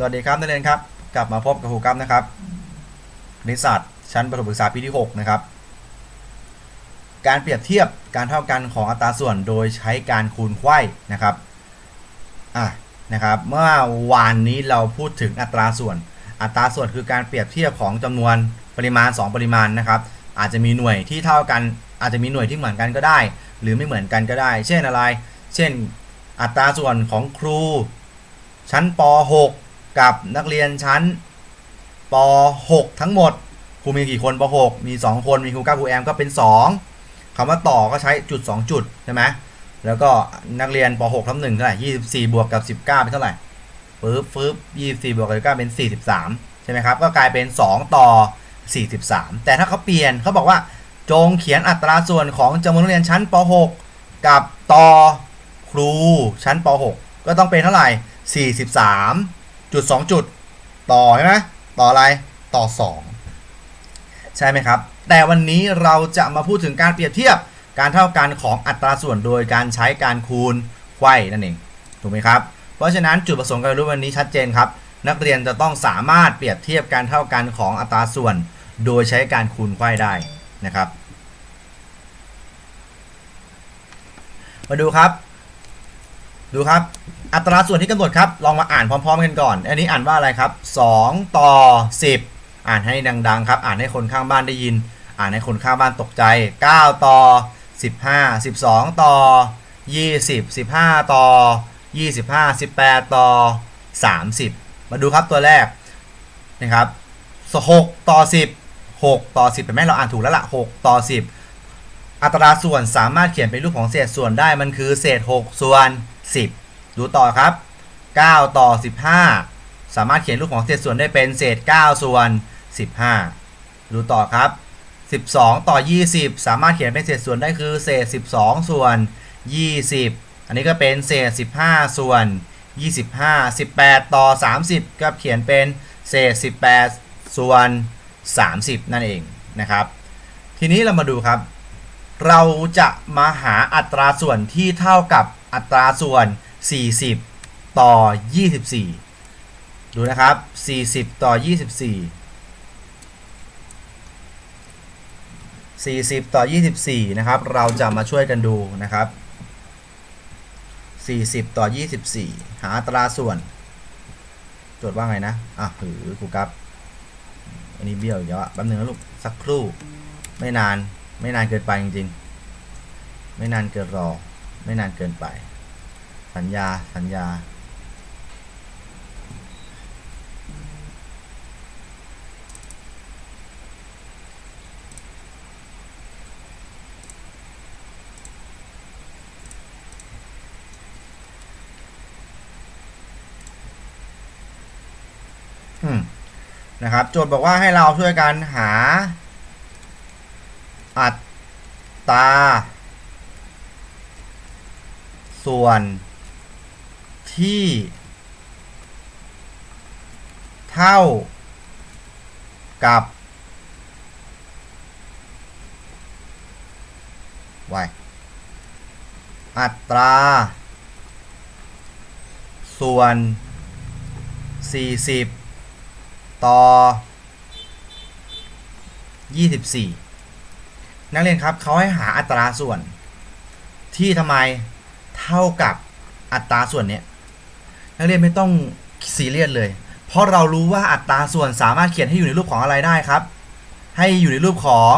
สวัสดีครับนักเรียนครับ กลับมาพบกับครูกัมนะครับนิสสัตชั้นประถมศึกษาปีที่ 6 นะครับ การเปรียบเทียบการเท่ากันของอัตราส่วนโดยใช้การคูณไขว้นะครับอะนะครับเมื่อวานนี้เราพูดถึงอัตราส่วน อัตราส่วนคือการเปรียบเทียบของจำนวนปริมาณ 2 ปริมาณนะครับ อาจจะมีหน่วยที่เท่ากัน อาจจะมีหน่วยที่เหมือนกันก็ได้ หรือไม่เหมือนกันก็ได้ เช่นอะไร เช่น อัตราส่วนของครู ชั้นป .6 กับนักเรียนชั้นป .6 ทั้งหมดครูมีกี่คนป .6 มี 2 คนมีครูก้าครูแอมก็เป็น 2คำว่าต่อก็ใช้จุด 2 จุดใช่ไหมแล้วก็นักเรียนป .6 ทับ1เท่าไหร่ 24 บวกกับ 19 เป็นเท่าไหร่ปึ๊บปึ๊บ24 บวกกับ19เป็น 43 ใช่ไหมครับ ก็กลายเป็น 2 ต่อ 43 แต่ถ้าเขาเปลี่ยนเขาบอกว่าจงเขียนอัตราส่วนของจำนวนนักเรียนชั้นป .6 กับต่อครูชั้นป .6 ก็ต้องเป็นเท่าไหร่ 43 จุด 2 จุด ต่อใช่ไหมต่ออะไรต่อ 2 ใช่ไหมครับ แต่วันนี้เราจะมาพูดถึงการเปรียบเทียบการเท่ากันของอัตราส่วนโดยการใช้การคูณไขว้นั่นเองถูกไหมครับเพราะฉะนั้นจุดประสงค์การเรียนรู้วันนี้ชัดเจนครับ นักเรียนจะต้องสามารถเปรียบเทียบการเท่ากันของอัตราส่วน โดยใช้การคูณไขว้ได้นะครับ มาดูครับ ดูครับ อัตราส่วนที่กำหนดครับ ลองมาอ่านพร้อม ๆ กันก่อน อันนี้อ่านว่าอะไรครับ 2 ต่อ 10 อ่านให้ดัง ๆ ครับ อ่านให้คนข้างบ้านได้ยิน อ่านให้คนข้างบ้านตกใจ 9 ต่อ 15 12 ต่อ 20 15 ต่อ 25 18 ต่อ 30 มาดูครับตัวแรกนะครับ6ต่อ 10 6 ต่อ 10เป็นไหมเราอ่านถูกแล้วล่ะ 6 ต่อ 10 อัตราส่วนสามารถเขียนเป็นรูปของเศษส่วนได้มันคือเศษ 6 ส่วน 10 ดูต่อครับ 9 ต่อ 15 สามารถเขียนรูปของเศษส่วนได้เป็นเศษ 9 ส่วน 15 ดูต่อครับ 12 ต่อ 20 สามารถเขียนเป็นเศษส่วนได้คือเศษ 12 ส่วน 20 อันนี้ก็เป็นเศษ 15 ส่วน 25 18 ต่อ 30 ก็เขียนเป็นเศษ 18 ส่วน 30 นั่นเองนะครับ ทีนี้เรามาดูครับ เราจะมาหาอัตราส่วนที่เท่ากับอัตราส่วน 40 ต่อ 24 ดูนะครับ 40 ต่อ 24 40 ต่อ 24 นะครับ เราจะมาช่วยกันดูนะครับ 40 ต่อ 24 หาตราส่วน โจทย์ว่าไงนะ อะหือครูครับ อันนี้เบี้ยวอีกแล้วอะแป๊บนึงนะลูก สักครู่ ไม่นาน ไม่นานเกินไปจริงๆ ไม่นานเกินรอ ไม่นานเกินไป สัญญา สัญญา อืม นะครับ โจทย์บอกว่าให้เราช่วยกันหา อัตราส่วน ที่ เท่ากับไวอัตรา ส่วน 40 ต่อ 24 นักเรียนครับเขาให้หาอัตราส่วนที่ทำไมเท่ากับอัตราส่วนเนี้ย นักเรียนไม่ต้องซีเรียสเลย เพราะเรารู้ว่าอัตราส่วนสามารถเขียนให้อยู่ในรูปของอะไรได้ครับ ให้อยู่ในรูปของ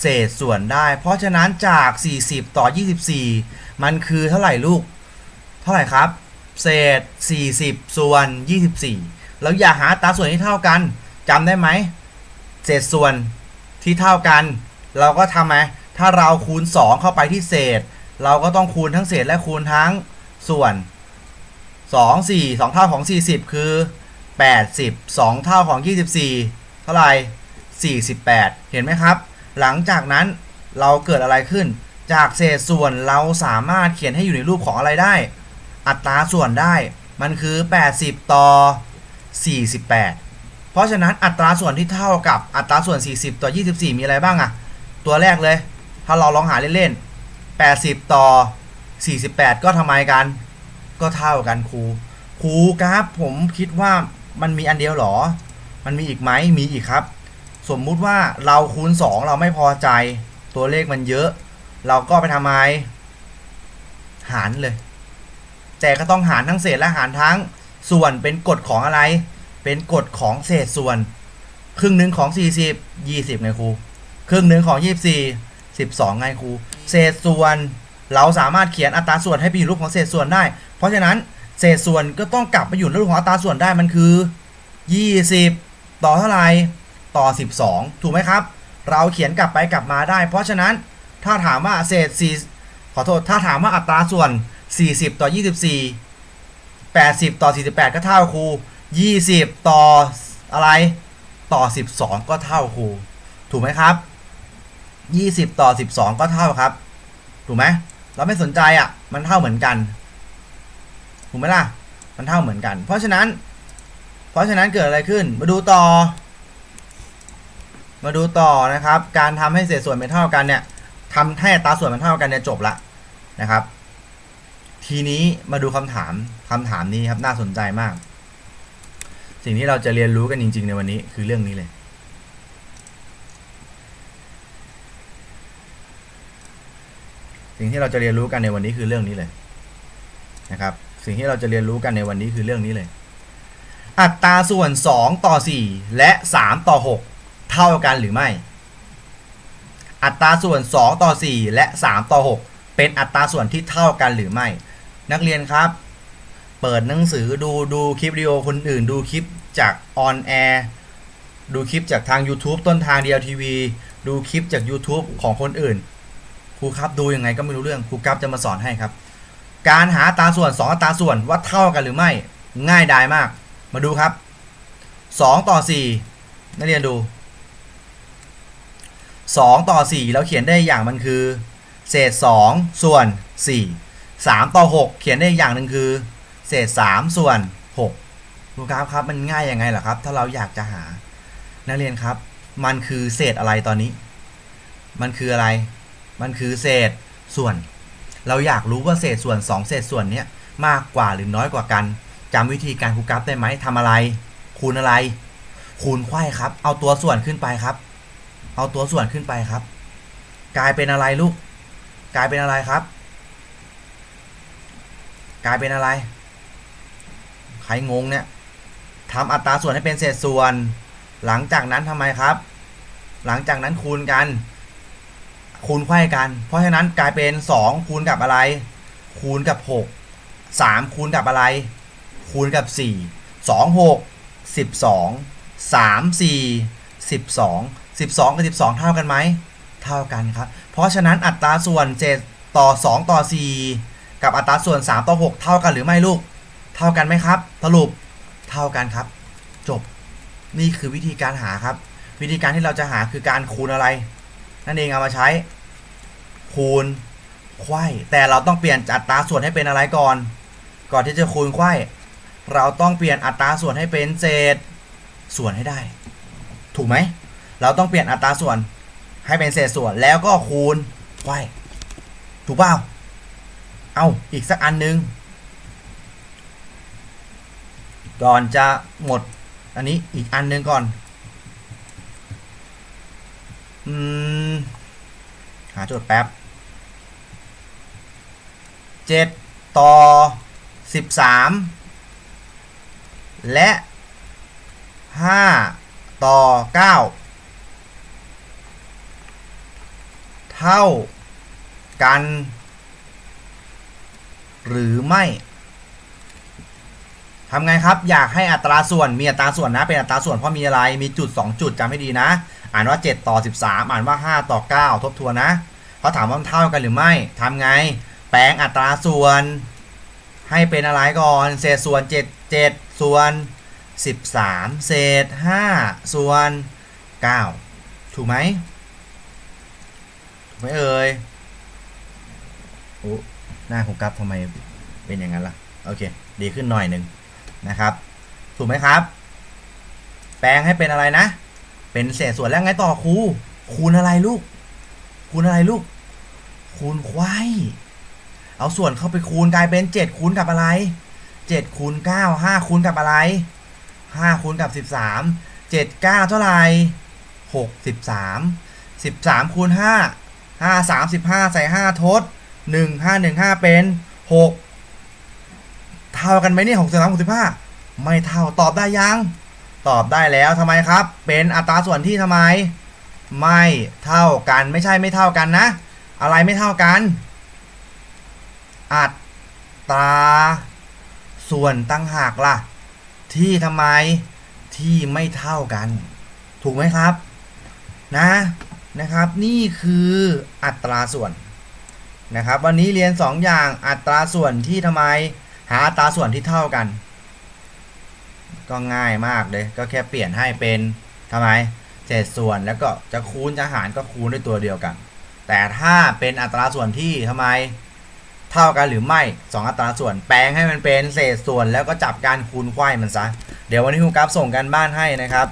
เศษส่วนได้ เพราะฉะนั้นจาก 40 ต่อ 24 มันคือเท่าไหร่ลูก เท่าไหร่ครับ เศษ 40 ส่วน 24แล้วอย่าหาอัตราส่วนที่เท่ากันจำได้ไหม เศษส่วนที่เท่ากัน เราก็ทำไหมถ้าเราคูณ 2 เข้าไปที่เศษ เราก็ต้องคูณทั้งเศษและคูณทั้งส่วน 2 4 2 เท่าของ 40 คือ 80 2 เท่าของ 24 เท่าไหร่48 เห็นไหมครับ หลังจากนั้นเราเกิดอะไรขึ้น จากเศษส่วนเราสามารถเขียนให้อยู่ในรูปของอะไรได้ อัตราส่วนได้ มันคือ 80 ต่อ 48 เพราะฉะนั้นอัตราส่วนที่เท่ากับอัตราส่วน 40 ต่อ 24 มีอะไรบ้างอะตัวแรกเลย ถ้าเราลองหาเล่นๆ80 ต่อ 48 ก็ทำไมกัน ก็เท่ากันครูครูครับผมคิดว่ามันมีอันเดียวหรอ มันมีอีกไหมมีอีกครับ สมมุติว่าเราคูณ 2 เราไม่พอใจตัวเลขมันเยอะ เราก็ไปทำไม หารเลย แต่ก็ต้องหารทั้งเศษและหารทั้งส่วนเป็นกฎของอะไร เป็นกฎของเศษส่วน ครึ่งหนึ่งของ 40 20ไงครูครึ่งหนึ่งของ 24 12ไงครู เศษส่วน เราสามารถเขียนอัตราส่วนให้ไปอยู่รูปของเศษส่วนได้ เพราะฉะนั้นเศษส่วนก็ต้องกลับไปอยู่ในรูปของอัตราส่วนได้มันคือ 20 ต่อเท่าไหร่ต่อ 12 ถูกไหมครับ เราเขียนกลับไปกลับมาได้ เพราะฉะนั้นถ้าถามว่าเศษ4ขอโทษถ้าถามว่าอัตราส่วน 40 ต่อ 24 80 ต่อ 48 ก็เท่าครู 20 ต่ออะไรต่อ 12 ก็เท่าครู ถูกไหมครับ 20 ต่อ 12 ก็เท่าครับ ถูกไหมเราไม่สนใจอะ มันเท่าเหมือนกัน ถูกไหมล่ะ มันเท่าเหมือนกัน เพราะฉะนั้น เพราะฉะนั้นเกิดอะไรขึ้น มาดูต่อ มาดูต่อนะครับ การทำให้เศษส่วนเป็นเท่ากันเนี่ยทำให้อัตราส่วนมันเท่ากันเนี่ยจบละนะครับ ทีนี้มาดูคำถามคำถามนี้ครับน่าสนใจมาก สิ่งที่เราจะเรียนรู้กันจริง ๆ ในวันนี้คือเรื่องนี้เลยสิ่งที่เราจะเรียนรู้กันในวันนี้คือเรื่องนี้เลยนะครับ สิ่งที่เราจะเรียนรู้กันในวันนี้คือเรื่องนี้เลย อัตราส่วน 2 ต่อ 4 และ 3 ต่อ 6 เท่ากันหรือไม่ อัตราส่วน 2 ต่อ 4 และ 3 ต่อ 6 เป็นอัตราส่วนที่เท่ากันหรือไม่ นักเรียนครับ เปิดหนังสือดูดูคลิปวิดีโอคนอื่น ดูคลิปจากออนแอร์ดูคลิปจากทาง YouTube ต้นทางเดียวทีวีดูคลิปจาก YouTube ของคนอื่นครูครับดูยังไงก็ไม่รู้เรื่องครูกับจะมาสอนให้ครับ การหาอัตราส่วน 2 อัตราส่วนว่าเท่ากันหรือไม่ง่ายดายมาก มาดูครับ 2 ต่อ 4 นักเรียนดู 2 ต่อ 4 เราเขียนได้อย่างมันคือ เศษ 2 ส่วน 4 3 ต่อ 6 เขียนได้อย่างหนึ่งคือ เศษ 3 ส่วน6ดูครับครับมันง่ายยังไงล่ะครับ ถ้าเราอยากจะหา นักเรียนครับ มันคือเศษอะไรตอนนี้ มันคืออะไร มันคือเศษส่วน เราอยากรู้ว่าเศษส่วน 2 เศษส่วนเนี้ยมากกว่าหรือน้อยกว่ากันจำวิธีการคูณกราฟได้ไหมทำอะไร คูณอะไร คูณไขว้ครับ เอาตัวส่วนขึ้นไปครับ เอาตัวส่วนขึ้นไปครับ กลายเป็นอะไรลูก กลายเป็นอะไรครับ กลายเป็นอะไร ใครงงเนี่ยทำอัตราส่วนให้เป็นเศษส่วน หลังจากนั้นทำไมครับ หลังจากนั้นคูณกัน คูณไขว้กัน เพราะฉะนั้นกลายเป็น 2 คูณกับอะไร คูณกับ 6 3 คูณกับอะไร คูณกับ 4 2 6 12 3 4 12 12 กับ 12 เท่ากันไหม เท่ากันครับ เพราะฉะนั้นอัตราส่วนเศษต่อ 2 ต่อ 4 กับอัตราส่วน 3 ต่อ 6 เท่ากันหรือไม่ลูก เท่ากันไหมครับ สรุปเท่ากันครับ จบ นี่คือวิธีการหาครับ วิธีการที่เราจะหาคือการคูณอะไร นั่นเองเอามาใช้ คูณไขว้แต่เราต้องเปลี่ยนอัตราส่วนให้เป็นอะไรก่อน ก่อนที่จะคูณไขว้เราต้องเปลี่ยนอัตราส่วนให้เป็นเศษส่วนให้ได้ ถูกไหม เราต้องเปลี่ยนอัตราส่วนให้เป็นเศษส่วนแล้วก็คูณไขว้ถูกเปล่าเอาอีกสักอันหนึง ก่อนจะหมด อันนี้อีกอันหนึงก่อน อืมาโจทย์แป๊บเจ็ดต่อสิบสามและห้าต่อเก้าเท่ากัน หรือไม่ทำไงครับ อยากให้อัตราส่วนมีอัตราส่วนนะ เป็นอัตราส่วนเพราะมีอะไรมีจุด 2 จุดจำให้ดีนะ อ่านว่า 7 ต่อ 13 อ่านว่า 5 ต่อ 9 ทบทวนนะเขาถามว่ามันเท่ากันหรือไม่ทำไง แปลงอัตราส่วน ให้เป็นอะไรก่อน เศษส่วน 7 7 ส่วน 13 เศษ 5 ส่วน 9 ถูกไหมถูกไหมเอ่ยโอ้หน้าของกราฟทำไมเป็นอย่างนั้นล่ะ โอเค ดีขึ้นหน่อยหนึ่งนะครับ ถูกไหมครับ แปลงให้เป็นอะไรนะ เป็นเศษส่วนแล้วไงต่อครูคูณอะไรลูก คูณอะไรลูก คูณไขว้เอาส่วนเข้าไปคูณกลายเป็น7คูณกับอะไร7คูณ9 5คูณกับอะไรห้าคูณกับสิบสามเจ็ดเก้าเท่าไหร่หกสิบสามสิบสามคูณห้าห้าสามสิบห้าใส่ห้าทดหนึ่งห้าหนึ่งห้าเป็นหกเท่ากันไหมเนี่ยหกสิบสามหกสิบห้าไม่เท่าตอบได้ยัง ตอบได้แล้วทำไมครับ เป็นอัตราส่วนที่ทำไม ไม่เท่ากันไม่ใช่ไม่เท่ากันนะ อะไรไม่เท่ากัน อัตราส่วนตั้งหากล่ะ ที่ทำไมที่ไม่เท่ากัน ถูกไหมครับ นะนะครับ นี่คืออัตราส่วนนะครับ วันนี้เรียน 2 อย่างอัตราส่วนที่ทำไม หาอัตราส่วนที่เท่ากัน ก็ง่ายมากเลย ก็แค่เปลี่ยนให้เป็นทำไมเศษส่วนแล้วก็จะคูณจะหารก็คูณด้วยตัวเดียวกัน แต่ถ้าเป็นอัตราส่วนที่ทำไมเท่ากันหรือไม่สองอัตราส่วนแปลงให้มันเป็นเศษส่วนแล้วก็จับการคูณไขว้มันซะ เดี๋ยววันนี้ครูกราฟส่งกันบ้านให้นะครับ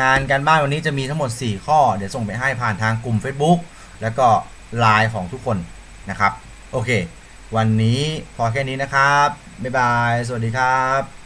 งานการบ้านวันนี้จะมีทั้งหมด 4 ข้อ เดี๋ยวส่งไปให้ผ่านทางกลุ่ม Facebook แล้วก็ไลน์ของทุกคนนะครับ โอเค วันนี้พอแค่นี้นะครับ บ๊ายบาย สวัสดีครับ